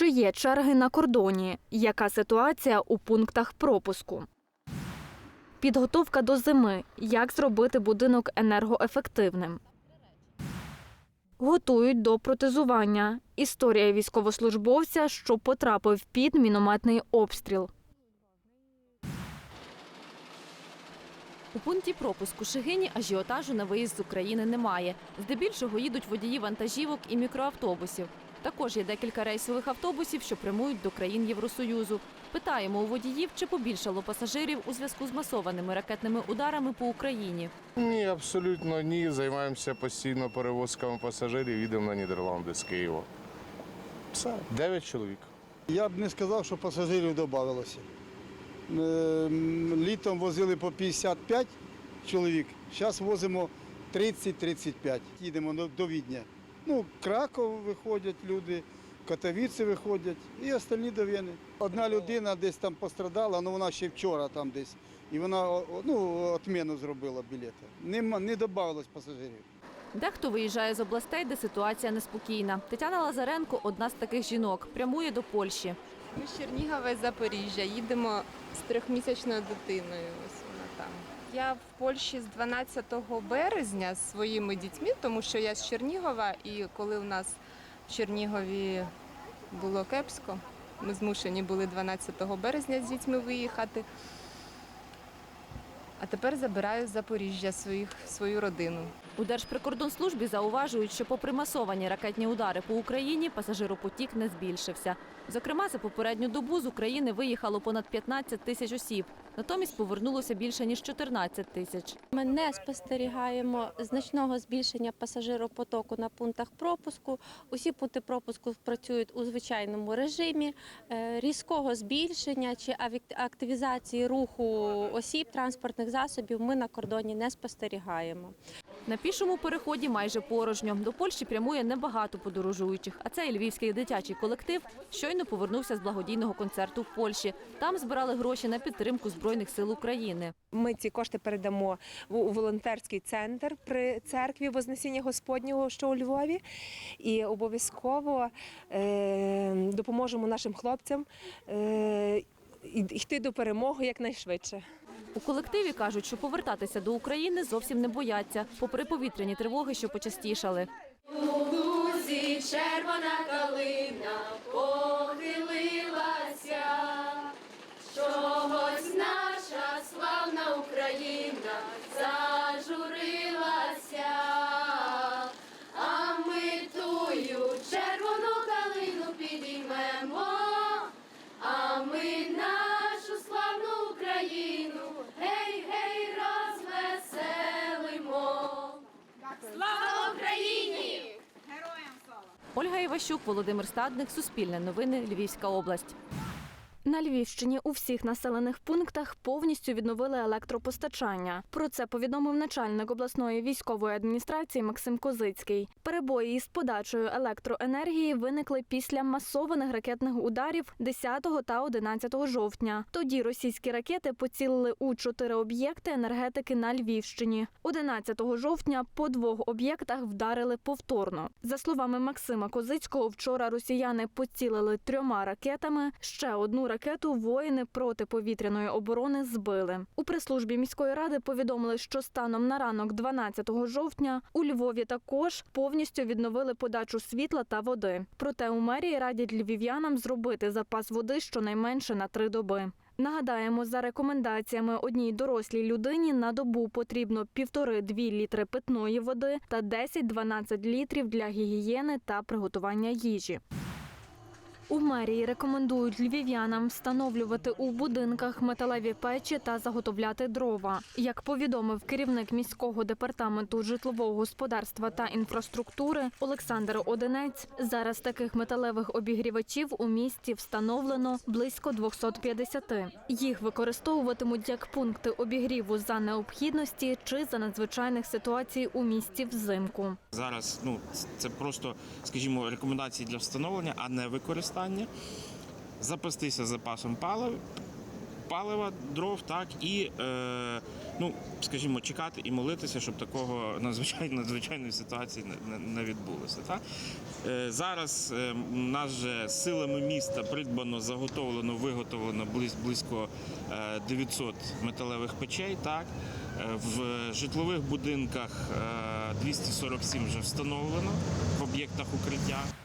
Чи є черги на кордоні? Яка ситуація у пунктах пропуску? Підготовка до зими. Як зробити будинок енергоефективним? Готують до протезування. Історія військовослужбовця, що потрапив під мінометний обстріл. У пункті пропуску Шигині ажіотажу на виїзд з України немає. Здебільшого їдуть водії вантажівок і мікроавтобусів. Також є декілька рейсових автобусів, що прямують до країн Євросоюзу. Питаємо у водіїв, чи побільшало пасажирів у зв'язку з масованими ракетними ударами по Україні. Ні, абсолютно ні. Займаємося постійно перевозками пасажирів, їдемо на Нідерланди з Києва. Все, дев'ять чоловік. Я б не сказав, що пасажирів додавалося. Ем, Літом возили по 55 чоловік, зараз возимо 30-35. Їдемо до- до Відня. Ну, Краков виходять люди, Катовіці виходять і остальні довини. Одна людина десь там пострадала, але вона ще вчора там десь. І вона ну, отміну зробила білети. Нема, не додавалось пасажирів. Дехто виїжджає з областей, де ситуація неспокійна. Тетяна Лазаренко одна з таких жінок, прямує до Польщі. Ми з Чернігова і Запоріжжя їдемо з трьохмісячною дитиною. Я в Польщі з 12 березня з своїми дітьми, тому що я з Чернігова, і коли у нас в Чернігові було кепсько, ми змушені були 12 березня з дітьми виїхати. А тепер забираю з Запоріжжя своїх, свою родину. У Держприкордонслужбі зауважують, що попри масовані ракетні удари по Україні, пасажиропотік не збільшився. Зокрема, за попередню добу з України виїхало понад 15 тисяч осіб. Натомість повернулося більше ніж 14 тисяч. Ми не спостерігаємо значного збільшення пасажиропотоку на пунктах пропуску. Усі пункти пропуску працюють у звичайному режимі. Е, Різкого збільшення чи активізації руху осіб транспортних засобів ми на кордоні не спостерігаємо. На пішому переході майже порожньо. До Польщі прямує небагато подорожуючих. А цей львівський дитячий колектив щойно повернувся з благодійного концерту в Польщі. Там збирали гроші на підтримку збройних сил України. Ми ці кошти передамо у волонтерський центр при церкві Вознесіння Господнього, що у Львові, і обов'язково е, допоможемо нашим хлопцям е, йти до перемоги якнайшвидше. У колективі кажуть, що повертатися до України зовсім не бояться, попри повітряні тривоги, що почастішали. У лузі червона калина Ольга Іващук, Володимир Стадник, Суспільне новини, Львівська область. На Львівщині у всіх населених пунктах повністю відновили електропостачання. Про це повідомив начальник обласної військової адміністрації Максим Козицький. Перебої із подачею електроенергії виникли після масованих ракетних ударів 10 та 11 жовтня. Тоді російські ракети поцілили у чотири об'єкти енергетики на Львівщині. 11 жовтня по двох об'єктах вдарили повторно. За словами Максима Козицького, вчора росіяни поцілили трьома ракетами. Ще одну ракету воїни протиповітряної оборони збили. У прес-службі міської ради повідомили, що станом на ранок 12 жовтня у Львові також повністю відновили подачу світла та води. Проте у мерії радять львів'янам зробити запас води щонайменше на три доби. Нагадаємо, за рекомендаціями одній дорослій людині на добу потрібно 1,5-2 літри питної води та 10-12 літрів для гігієни та приготування їжі. У мерії рекомендують львів'янам встановлювати у будинках металеві печі та заготовляти дрова. Як повідомив керівник міського департаменту житлового господарства та інфраструктури Олександр Одинець, зараз таких металевих обігрівачів у місті встановлено близько 250. Їх використовуватимуть як пункти обігріву за необхідності чи за надзвичайних ситуацій у місті взимку. Зараз ну це просто, скажімо, рекомендації для встановлення, а не використання. Запастися запасом палива, палива, дров, так і е, ну, скажімо, чекати і молитися, щоб такого надзвичайно надзвичайної ситуації не, не, відбулося. Так? Е, зараз е, нас же силами міста придбано, заготовлено, виготовлено близь, близько е, 900 металевих печей. Так? Е, В житлових будинках е, 247 вже встановлено в об'єктах укриття.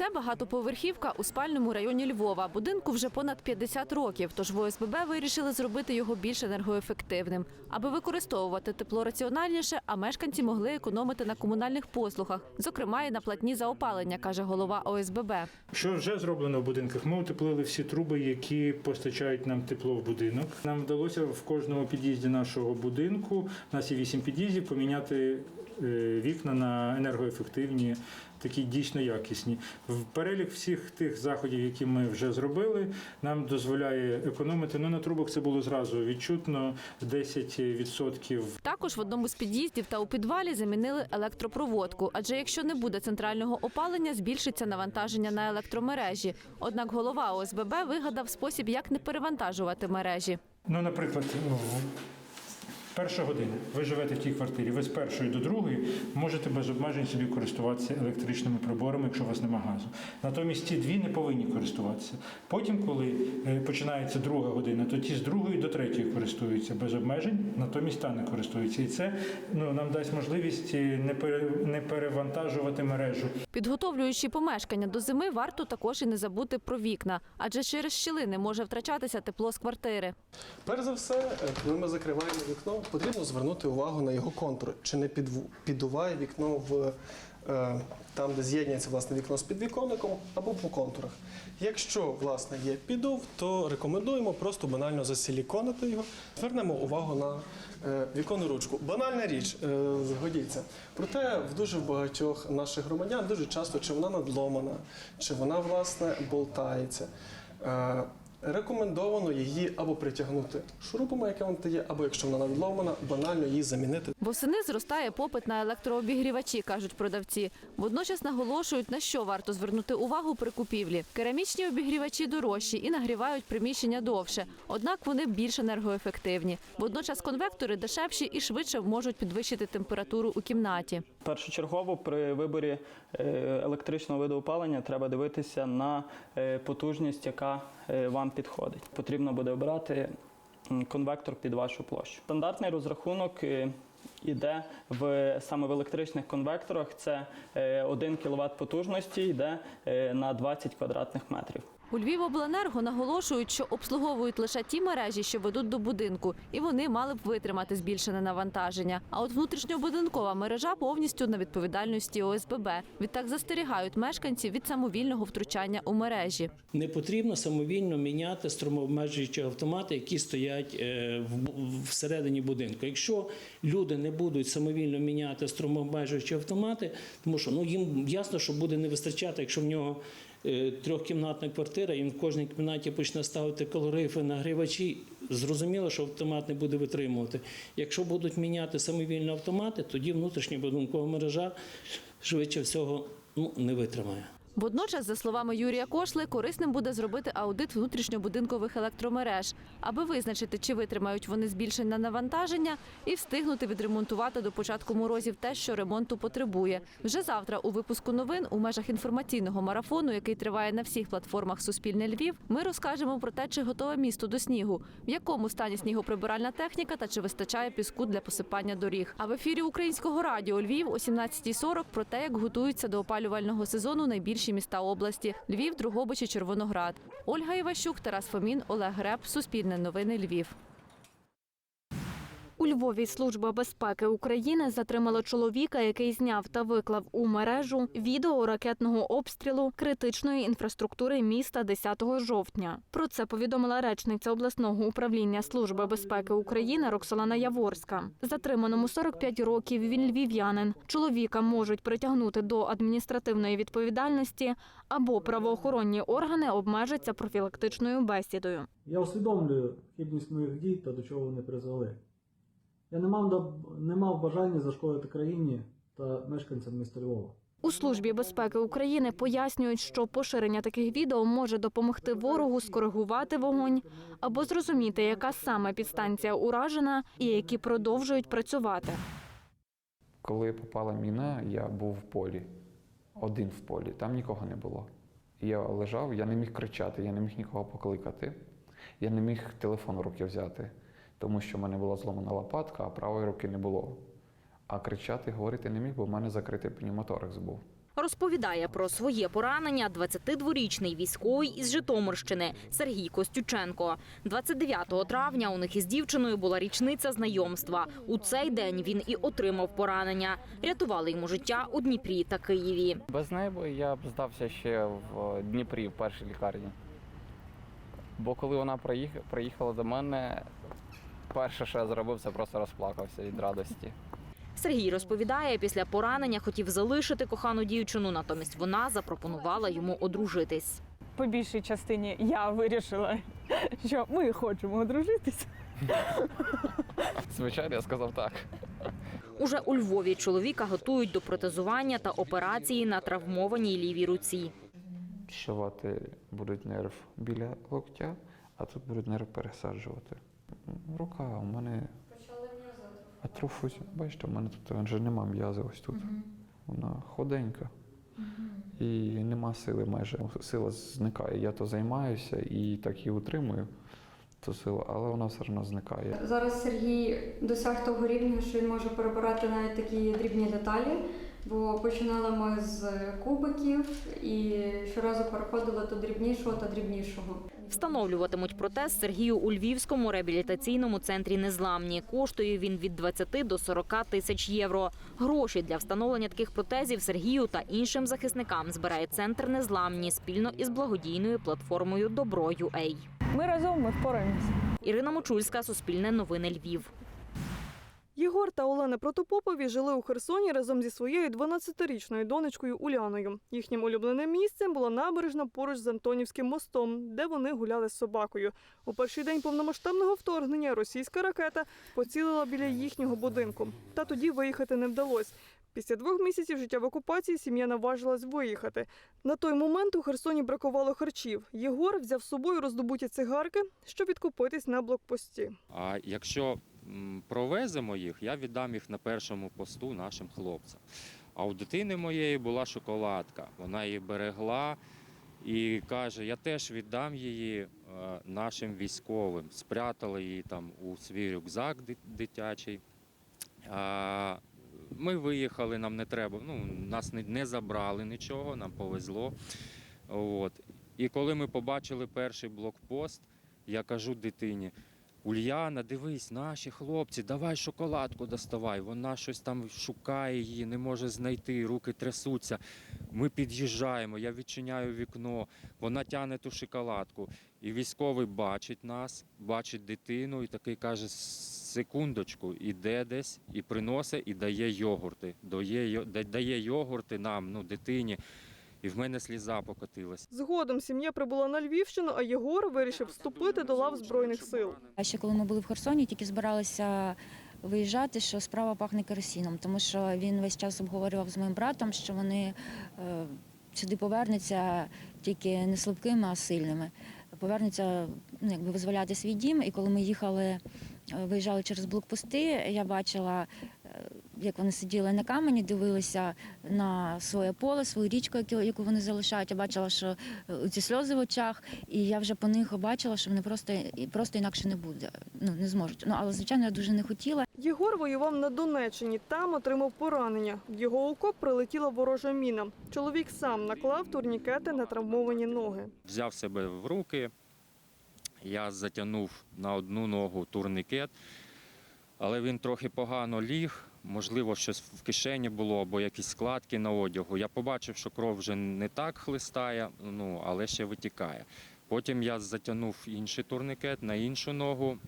Це багатоповерхівка у спальному районі Львова. Будинку вже понад 50 років, тож в ОСББ вирішили зробити його більш енергоефективним, аби використовувати тепло раціональніше, а мешканці могли економити на комунальних послугах, зокрема і на платні за опалення, каже голова ОСББ. Що вже зроблено в будинках? Ми утеплили всі труби, які постачають нам тепло в будинок. Нам вдалося в кожному під'їзді нашого будинку, у нас є вісім під'їздів, поміняти вікна на енергоефективні, такі дійсно якісні. В перелік всіх тих заходів, які ми вже зробили, нам дозволяє економити. Ну на трубах це було зразу відчутно 10%. Також в одному з під'їздів та у підвалі замінили електропроводку, адже якщо не буде центрального опалення, збільшиться навантаження на електромережі. Однак голова ОСББ вигадав спосіб, як не перевантажувати мережі. Ну, наприклад, перша година. Ви живете в тій квартирі. Ви з першої до другої можете без обмежень собі користуватися електричними приборами, якщо у вас нема газу. Натомість ті дві не повинні користуватися. Потім, коли е, починається друга година, то ті з другої до третьої користуються без обмежень, натомість та не користуються. І це ну, нам дасть можливість е, не не перевантажувати мережу. Підготовлюючи помешкання до зими, варто також і не забути про вікна, адже через щілини може втрачатися тепло з квартири. Перш за все, е, коли ми закриваємо вікно, потрібно звернути увагу на його контур, чи не піддуває вікно в е, там, де з'єднується власне вікно з підвіконником або по контурах. Якщо власне є підув, то рекомендуємо просто банально засиліконити його. Звернемо увагу на е, віконну ручку. Банальна річ, е, згодіться. Проте в дуже багатьох наших громадян дуже часто чи вона надломана, чи вона власне болтається. Рекомендовано її або притягнути шурупами, яке вам є, або якщо вона надломана, банально її замінити Восени зростає попит на електрообігрівачі, кажуть продавці. Водночас наголошують, на що варто звернути увагу при купівлі. Керамічні обігрівачі дорожчі і нагрівають приміщення довше, однак вони більш енергоефективні. Водночас конвектори дешевші і швидше можуть підвищити температуру у кімнаті. Першочергово при виборі е, електричного виду опалення треба дивитися на е, потужність, яка вам підходить. Потрібно буде обрати конвектор під вашу площу. Стандартний розрахунок е, іде в саме в електричних конвекторах. Це е, 1 кВт потужності йде е, на 20 квадратних метрів. У Львівобленерго наголошують, що обслуговують лише ті мережі, що ведуть до будинку, і вони мали б витримати збільшене навантаження. А от внутрішньобудинкова мережа повністю на відповідальності ОСББ. Відтак застерігають мешканців від самовільного втручання у мережі. Не потрібно самовільно міняти струмообмежуючі автомати, які стоять е, всередині будинку. Якщо люди не будуть самовільно міняти струмообмежуючі автомати, тому що ну їм ясно, що буде не вистачати, якщо в нього трьохкімнатна квартира, і в кожній кімнаті почне ставити калорифи, нагрівачі. Зрозуміло, що автомат не буде витримувати. Якщо будуть міняти самовільні автомати, тоді внутрішня будинкова мережа швидше всього ну, не витримає. Водночас, за словами Юрія Кошли, корисним буде зробити аудит внутрішньобудинкових електромереж, аби визначити, чи витримають вони збільшення навантаження, і встигнути відремонтувати до початку морозів те, що ремонту потребує. Вже завтра у випуску новин у межах інформаційного марафону, який триває на всіх платформах Суспільне Львів, ми розкажемо про те, чи готове місто до снігу, в якому стані снігоприбиральна техніка та чи вистачає піску для посипання доріг. А в ефірі українського радіо Львів о 17.40 про те, як готуються до опалювального сезону найбільші міста області Львів, Другобич і Червоноград. Ольга Іващук, Тарас Фомін, Олег Греб, Суспільне новини Львів. У Львові Служба безпеки України затримала чоловіка, який зняв та виклав у мережу відео ракетного обстрілу критичної інфраструктури міста 10 жовтня. Про це повідомила речниця обласного управління Служби безпеки України Роксолана Яворська. Затриманому 45 років він львів'янин. Чоловіка можуть притягнути до адміністративної відповідальності або правоохоронні органи обмежаться профілактичною бесідою. Я усвідомлюю хибність моїх дій та до чого вони призвели. Я не мав, не мав бажання зашкодити країні та мешканцям міста Львова. У службі безпеки України пояснюють, що поширення таких відео може допомогти ворогу скоригувати вогонь або зрозуміти, яка саме підстанція уражена і які продовжують працювати. Коли попала міна, я був в полі, один в полі, там нікого не було. Я лежав, я не міг кричати, я не міг нікого покликати, я не міг телефон в руки взяти, тому що в мене була зломана лопатка, а правої руки не було. А кричати, говорити не міг, бо в мене закритий пневмоторакс був. Розповідає про своє поранення 22-річний військовий із Житомирщини Сергій Костюченко. 29 травня у них із дівчиною була річниця знайомства. У цей день він і отримав поранення. Рятували йому життя у Дніпрі та Києві. Без неї я б здався ще в Дніпрі, в першій лікарні. Бо коли вона приїхала до мене, перше, що я зробив, це просто розплакався від радості. Сергій розповідає, після поранення хотів залишити кохану дівчину, натомість вона запропонувала йому одружитись. По більшій частині я вирішила, що ми хочемо одружитися. Звичайно, я сказав так. Уже у Львові чоловіка готують до протезування та операції на травмованій лівій руці. Шивати будуть нерв біля локтя, а тут будуть нерв пересаджувати. Рука у мене атрофується. Бачите, у мене тут вже нема м'язи ось тут. Вона ходенька. І нема сили майже. Сила зникає. Я то займаюся і так її утримую, ту силу, але вона все одно зникає. Зараз Сергій досяг того рівня, що він може перебирати навіть такі дрібні деталі. Бо починали ми з кубиків і щоразу переходили до дрібнішого та дрібнішого. Встановлюватимуть протез Сергію у Львівському реабілітаційному центрі Незламні. Коштує він від 20 до 40 тисяч євро. Гроші для встановлення таких протезів Сергію та іншим захисникам збирає центр Незламні спільно із благодійною платформою Добро.UA. Ми разом ми впораємося. Ірина Мочульська, Суспільне новини Львів. Єгор та Олена Протопопові жили у Херсоні разом зі своєю 12-річною донечкою Уляною. Їхнім улюбленим місцем була набережна поруч з Антонівським мостом, де вони гуляли з собакою. У перший день повномасштабного вторгнення російська ракета поцілила біля їхнього будинку. Та тоді виїхати не вдалося. Після двох місяців життя в окупації сім'я наважилась виїхати. На той момент у Херсоні бракувало харчів. Єгор взяв з собою роздобуті цигарки, щоб відкупитись на блокпості. А якщо провеземо їх, я віддам їх на першому посту нашим хлопцям. А у дитини моєї була шоколадка. Вона її берегла і каже: я теж віддам її е, нашим військовим. Спрятали її там у свій рюкзак дитячий. Ми виїхали, нам не треба. Ну, нас не забрали нічого, нам повезло. От. І коли ми побачили перший блокпост, я кажу дитині: Ульяна, дивись, наші хлопці, давай шоколадку доставай. Вона щось там шукає її, не може знайти, руки трясуться. Ми під'їжджаємо, я відчиняю вікно, вона тягне ту шоколадку. І військовий бачить нас, бачить дитину і такий каже: секундочку, іде десь і приносить, і дає йогурти. Дає, дає йогурти нам, ну, дитині. І в мене сліза покотилась. Згодом сім'я прибула на Львівщину, а Єгор вирішив вступити до лав збройних сил. А ще коли ми були в Херсоні, тільки збиралися виїжджати, що справа пахне керосином, тому що він весь час обговорював з моїм братом, що вони е, сюди повернуться тільки не слабкими, а сильними. Повернуться ну, якби визволяти свій дім. І коли ми їхали, е, виїжджали через блокпости, я бачила. Як вони сиділи на камені, дивилися на своє поле, свою річку, яку- вони залишають. Я бачила, що е, ці сльози в очах, і я вже по них бачила, що вони просто просто інакше не буде. Ну не зможуть. Ну але звичайно, я дуже не хотіла. Єгор воював на Донеччині, там отримав поранення. В його окоп прилетіла ворожа міна. Чоловік сам наклав турнікети на травмовані ноги. Взяв себе в руки, я затягнув на одну ногу турникет, але він трохи погано ліг. Можливо, щось в кишені було або якісь складки на одягу. Я побачив, що кров вже не так хлистає, ну, але ще витікає. Потім я затягнув інший турникет на іншу ногу,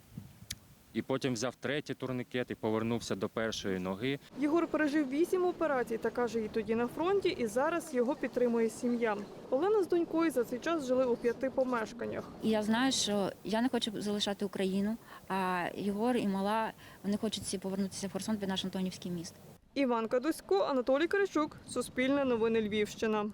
і потім взяв третій турникет і повернувся до першої ноги. Єгор пережив вісім операцій та каже, і тоді на фронті, і зараз його підтримує сім'я. Олена з донькою за цей час жили у п'яти помешканнях. І я знаю, що я не хочу залишати Україну, а Єгор і мала вони хочуть всі повернутися в Херсон під наш Антонівський міст. Іван Кадусько, Анатолій Карачук, Суспільне новини Львівщина.